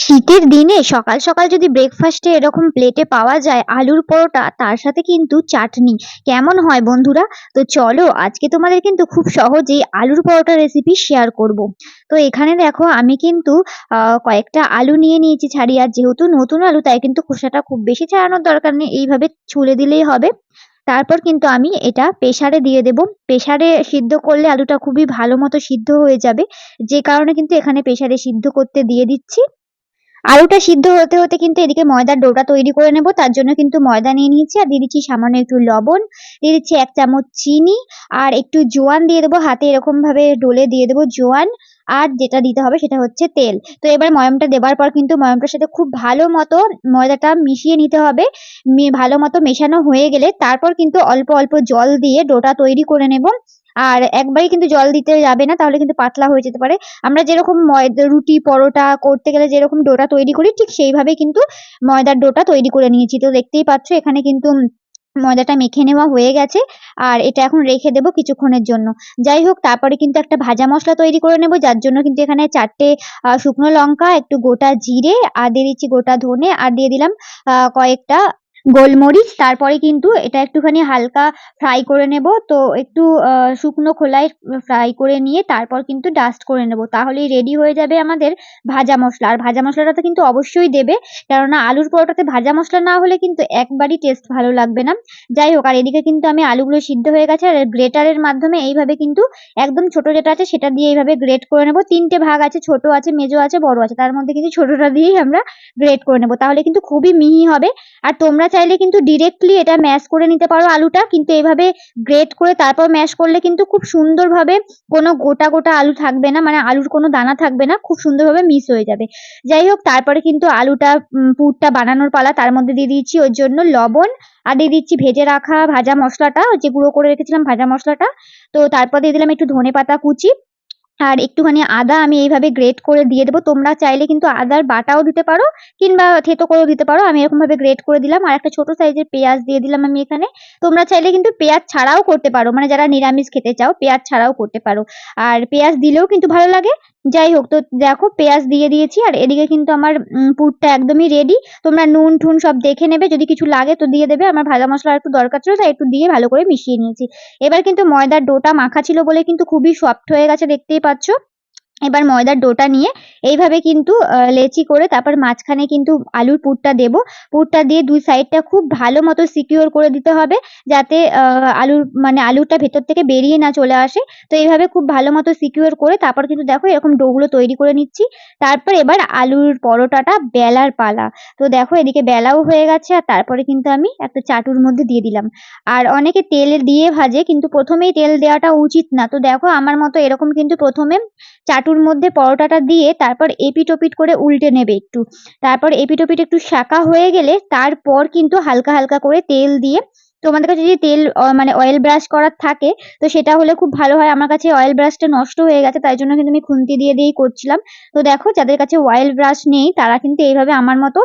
শীতের দিনে সকাল সকাল যদি ব্রেকফাস্টে এরকম প্লেটে পাওয়া যায় আলুর পরোটা, তার সাথে কিন্তু চাটনি। কেমন হয় বন্ধুরা? তো চলো আজকে তোমাদের কিন্তু খুব সহজেই আলুর পরোটা রেসিপি শেয়ার করব। তো এখানে দেখো আমি কিন্তু কয়েকটা আলু নিয়ে নিয়েছি ছাড়িয়ে আর যেহেতু নতুন আলু, তাই কিন্তু খোসাটা খুব বেশি ছাড়ানোর দরকার নেই। এইভাবে ছুলে দিলেই হবে। তারপর কিন্তু আমি এটা প্রেসারে দিয়ে দেব। প্রেসারে সিদ্ধ করলে আলুটা খুবই ভালো মতো সিদ্ধ হয়ে যাবে। যে কারণে কিন্তু এখানে প্রেসারে সিদ্ধ করতে দিয়ে দিচ্ছি। আলুটা সিদ্ধ হতে হতে কিন্তু এদিকে ময়দার ডোটা তৈরি করে নেব, তার জন্য কিন্তু ময়দা নিয়ে নিয়েছি, আর দিয়ে দিচ্ছি সামান্য একটু লবণ, দিয়ে দিচ্ছি এক চামচ চিনি, আর একটু জোয়ান দিয়ে দেবো, হাতে এরকম ভাবে ডলে দিয়ে দেবো জোয়ান, আর যেটা দিতে হবে সেটা হচ্ছে তেল। তো এবার ময়মটা দেবার পর কিন্তু ময়মটার সাথে খুব ভালো মতো ময়দাটা মিশিয়ে নিতে হবে ভালো মতো মেশানো হয়ে গেলে তারপর কিন্তু অল্প অল্প জল দিয়ে ডোটা তৈরি করে নেব আর একবারই কিন্তু জল দিতে যাবে না, তাহলে কিন্তু পাতলা হয়ে যেতে পারে। আমরা যেরকম ময়দা রুটি, পরোটা করতে গেলে যেরকম ডোটা তৈরি করি, ঠিক সেইভাবেই কিন্তু ময়দার ডোটা তৈরি করে নিয়েছি। তো দেখতেই পাচ্ছ, এখানে কিন্তু ময়দাটা মেখে নেওয়া হয়ে গেছে আর এটা এখন রেখে দেবো কিছুক্ষণের জন্য। যাই হোক, তারপরে কিন্তু একটা ভাজা মশলা তৈরি করে নেব, যার জন্য কিন্তু এখানে চারটে শুকনো লঙ্কা, একটু গোটা জিরে, আর দিয়ে দিচ্ছি গোটা ধনে, আর দিয়ে দিলাম কয়েকটা গোলমরিচ, তারপরে কিন্তু এটা একটুখানি হালকা ফ্রাই করে নেব। তো একটু শুকনো খোলায় ফ্রাই করে নিয়ে তারপর কিন্তু ডাস্ট করে নেব। তাহলেই রেডি হয়ে যাবে আমাদের ভাজা মশলা। আর ভাজা মশলাটা তো কিন্তু অবশ্যই দেবে, কেননা আলুর পরোটাতে ভাজা মশলা না হলে কিন্তু একবারই টেস্ট ভালো লাগবে না। যাই হোক, আর এদিকে কিন্তু আমি আলুগুলো সিদ্ধ হয়ে গেছে, আর গ্রেটারের মাধ্যমে এইভাবে কিন্তু একদম ছোট যেটা আছে সেটা দিয়ে এইভাবে গ্রেট করে নেব। তিনটে ভাগ আছে, ছোট আছে, মেজো আছে, বড় আছে, তার মধ্যে কিন্তু ছোটটা দিয়েই আমরা গ্রেট করে নেব। তাহলে কিন্তু খুবই মিহি হবে। আর তোমরা চাইলে কিন্তু ডিরেক্টলি এটা ম্যাশ করে নিতে পারো আলুটা, কিন্তু এভাবে গ্রেট করে তারপর ম্যাশ করলে কিন্তু খুব সুন্দরভাবে কোনো গোটা গোটা আলু থাকবে না মানে আলুর কোনো দানা থাকবে না, খুব সুন্দরভাবে মিস হয়ে যাবে। যাই হোক, তারপরে কিন্তু আলুটা পুরটা বানানোর পালা, তার মধ্যে দিয়ে দিয়েছি ওর জন্য লবণ, আর দিয়ে দিচ্ছি ভেজে রাখা ভাজা মশলাটা যে গুঁড়ো করে রেখেছিলাম ভাজা মশলাটা, তো তারপর দিয়ে দিলাম একটু ধনে পাতা কুচি আর একটুখানি আদা আমি এইভাবে গ্রেট করে দিয়ে দেবো। তোমরা চাইলে কিন্তু আদার বাটাও দিতে পারো, কিংবা থেতো করেও দিতে পারো। আমি এরকমভাবে গ্রেট করে দিলাম আর একটা ছোট সাইজের পেঁয়াজ দিয়ে দিলাম আমি এখানে। তোমরা চাইলে কিন্তু পেঁয়াজ ছাড়াও করতে পারো। মানে যারা নিরামিষ খেতে চাও, পেঁয়াজ ছাড়াও করতে পারো। আর পেঁয়াজ দিলেও কিন্তু ভালো লাগে। যাই হোক তো দেখো পেঁয়াজ দিয়ে দিয়েছি আর এদিকে কিন্তু আমার পুরটা একদমই রেডি তোমরা নুন, ঠুন সব দেখে নেবে, যদি কিছু লাগে তো দিয়ে দেবে। আমার ভাজা মশলা একটু দরকার ছিল, তাই একটু দিয়ে ভালো করে মিশিয়ে নিয়েছি। এবার কিন্তু ময়দার ডোটা মাখা ছিল বলে কিন্তু খুবই সফট হয়ে গেছে, দেখতেই পাচ্ছ। এবার ময়দার ডোটা নিয়ে এইভাবে কিন্তু লেচি করে তারপর মাঝখানে কিন্তু আলুর পুরটা দেব। পুরটা দিয়ে দুই সাইডটা খুব ভালো মতো সিকিউর করে দিতে হবে যাতে আলুর মানে আলুটা ভেতর থেকে বেরিয়ে না চলে আসে। তো এইভাবে খুব ভালো মতো সিকিউর করে তারপর কিন্তু দেখো এরকম ডোগুলো তৈরি করে নিচ্ছি। তারপর এবার আলুর পরোটাটা বেলার পালা। তো দেখো এদিকে বেলাও হয়ে গেছে আর তারপরে কিন্তু আমি একটা চাটুর মধ্যে দিয়ে দিলাম। আর অনেকে তেল দিয়ে ভাজে কিন্তু প্রথমেই তেল দেওয়াটা উচিত না। তো দেখো আমার মতো এরকম কিন্তু প্রথমে চাটুর মধ্যে পরোটাটা দিয়ে তারপর এপিট ওপিট করে উল্টে নেবে একটু। তারপর এপিট ওপিট একটু শাঁকা হয়ে গেলে তারপর কিন্তু হালকা হালকা করে তেল দিয়ে তোমাদের কাছে যদি তেল মানে অয়েল ব্রাশ করার থাকে, তো সেটা হলে খুব ভালো হয়। আমার কাছে অয়েল ব্রাশটা নষ্ট হয়ে গেছে, তাই জন্য কিন্তু আমি খুন্তি দিয়ে দিয়েই করছিলাম। তো দেখো, যাদের কাছে অয়েল ব্রাশ নেই, তারা কিন্তু এইভাবে আমার মতো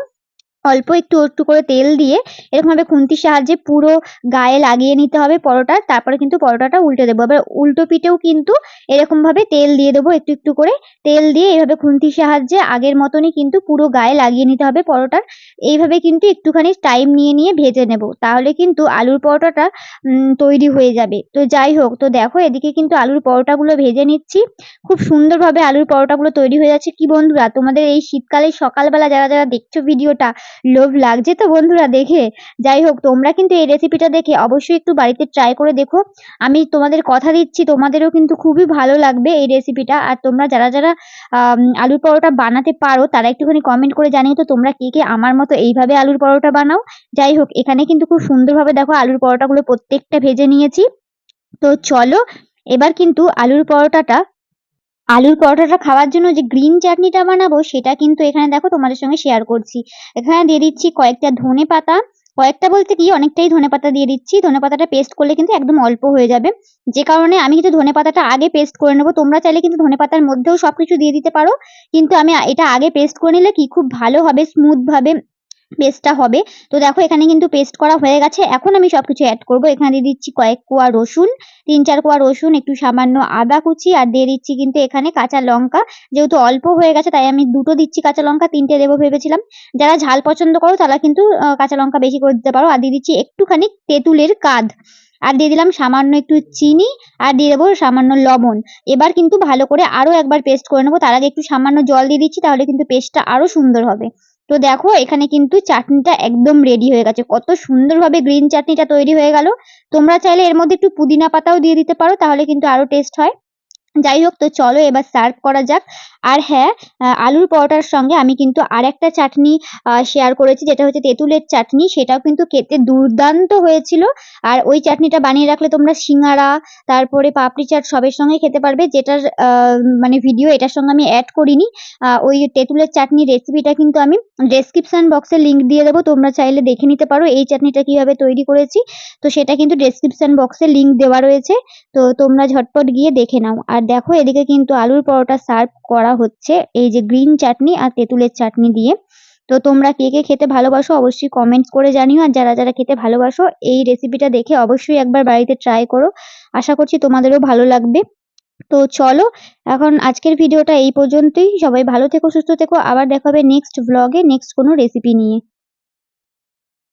অল্প একটু একটু করে তেল দিয়ে এরকম ভাবে খুন্তির সাহায্যে পুরো গায়ে লাগিয়ে নিতে হবে পরোটার তারপরে কিন্তু পরোটাটা উল্টে দেবো। এবার উল্টো পিঠেও কিন্তু এরকম ভাবে তেল দিয়ে দেবো একটু একটু করে। তেল দিয়ে এইভাবে খুন্তির সাহায্যে আগের মতনই কিন্তু পুরো গায়ে লাগিয়ে নিতে হবে পরোটার। এইভাবে কিন্তু একটুখানি টাইম নিয়ে নিয়ে ভেজে নেব। তাহলে কিন্তু আলুর পরোটাটা তৈরি হয়ে যাবে। তো যাই হোক, তো দেখো এদিকে কিন্তু আলুর পরোটাগুলো ভেজে নিচ্ছি। খুব সুন্দরভাবে আলুর পরোটাগুলো তৈরি হয়ে যাচ্ছে। কি বন্ধুরা, তোমাদের এই শীতকালে সকালবেলা যারা যারা দেখছ ভিডিওটা লোভ লাগছে তো বন্ধুরা দেখে। যাই হোক, তোমরা কিন্তু এই রেসিপিটা দেখে অবশ্যই একটু বাড়িতে ট্রাই করে দেখো। আমি তোমাদের কথা দিচ্ছি, তোমাদেরও কিন্তু খুবই ভালো লাগবে এই রেসিপিটা আর তোমরা যারা যারা আলুর পরোটা বানাতে পারো, তারা একটুখানি কমেন্ট করে জানিয়ে তো তোমরা কে কে আমার মতো এইভাবে আলুর পরোটা বানাও। যাই হোক, এখানে কিন্তু খুব সুন্দরভাবে দেখো আলুর পরোটাগুলো প্রত্যেকটা ভেজে নিয়েছি। তো চলো, এবার কিন্তু আলুর পরোটাটা আলুর পরোটাটা খাওয়ার জন্য যে গ্রিন চাটনিটা বানাবো, সেটা কিন্তু এখানে দেখো তোমাদের সঙ্গে শেয়ার করছি। এখানে দিয়ে দিচ্ছি কয়েকটা ধনে পাতা। কয়েকটা বলতে কি, অনেকটাই ধনে পাতা দিয়ে দিচ্ছি। ধনে পাতাটা পেস্ট করলে কিন্তু একদম অল্প হয়ে যাবে। যে কারণে আমি কিন্তু ধনে পাতাটা আগে পেস্ট করে নেব। তোমরা চাইলে কিন্তু ধনে পাতার মধ্যেও সবকিছু দিয়ে দিতে পারো। কিন্তু আমি এটা আগে পেস্ট করে নিলে কি, খুব ভালো হবে স্মুথ ভাবে পেস্টটা হবে। তো দেখো, এখানে কিন্তু পেস্ট করা হয়ে গেছে। এখন আমি সবকিছু অ্যাড করব। এখানে দিয়ে দিচ্ছি কয়েক কোয়া রসুন, তিন চার কোয়া রসুন, একটু সামান্য আদা কুচি, আর দিয়ে দিচ্ছি কিন্তু এখানে কাঁচা লঙ্কা। যেহেতু অল্প হয়ে গেছে, তাই আমি দুটো দিচ্ছি কাঁচা লঙ্কা, তিনটে দেবো ভেবেছিলাম। যারা ঝাল পছন্দ করো, তারা কিন্তু কাঁচা লঙ্কা বেশি করে দিতে পারো। আর দিয়ে দিচ্ছি একটুখানি তেঁতুলের কাঁধ আর দিয়ে দিলাম সামান্য একটু চিনি, আর দিয়ে দেবো সামান্য লবণ। এবার কিন্তু ভালো করে আরও একবার পেস্ট করে নেব। তার আগে একটু সামান্য জল দিয়ে দিচ্ছি, তাহলে কিন্তু পেস্টটা আরও সুন্দর হবে। তো দেখো, এখানে কিন্তু চাটনিটা একদম রেডি হয়ে গেছে। কত সুন্দরভাবে গ্রিন চাটনিটা তৈরি হয়ে গেল। তোমরা চাইলে এর মধ্যে একটু পুদিনা পাতাও দিয়ে দিতে পারো, তাহলে কিন্তু আরও টেস্ট হয়। যাই হোক, তো চলো এবার সার্ভ করা যাক। আর হ্যাঁ আলুর পরোটার সঙ্গে আমি কিন্তু আর একটা চাটনি শেয়ার করেছি, যেটা হচ্ছে তেঁতুলের চাটনি। সেটাও কিন্তু খেতে দুর্দান্ত হয়েছিল। আর ওই চাটনিটা বানিয়ে রাখলে তোমরা সিঙ্গারা, তারপরে পাপড়ি চাট সবের সঙ্গে খেতে পারবে। যেটার মানে ভিডিও এটার সঙ্গে আমি অ্যাড করিনি। ওই তেঁতুলের চাটনি রেসিপিটা কিন্তু আমি ডেসক্রিপশন বক্সে লিঙ্ক দিয়ে দেবো। তোমরা চাইলে দেখে নিতে পারো এই চাটনিটা কীভাবে তৈরি করেছি। তো সেটা কিন্তু ডেসক্রিপশন বক্সে লিঙ্ক দেওয়া রয়েছে। তো তোমরা ঝটপট গিয়ে দেখে নাও। আর দেখো, এদিকে কিন্তু আলুর পরোটা সার্ভ করা হচ্ছে। এই যে গ্রিন চাটনি আর তেঁতুলের চাটনি দিয়ে। তো তোমরা কে কে খেতে ভালোবাসো অবশ্যই কমেন্টস করে জানিও। আর যারা যারা খেতে ভালোবাসো, এই রেসিপিটা দেখে অবশ্যই একবার বাড়িতে ট্রাই করো। আশা করছি তোমাদেরও ভালো লাগবে। তো চলো, এখন আজকের ভিডিওটা এই পর্যন্তই। সবাই ভালো থেকো, সুস্থ থেকো। আবার দেখা হবে নেক্সট ব্লগে নেক্সট কোনো রেসিপি নিয়ে।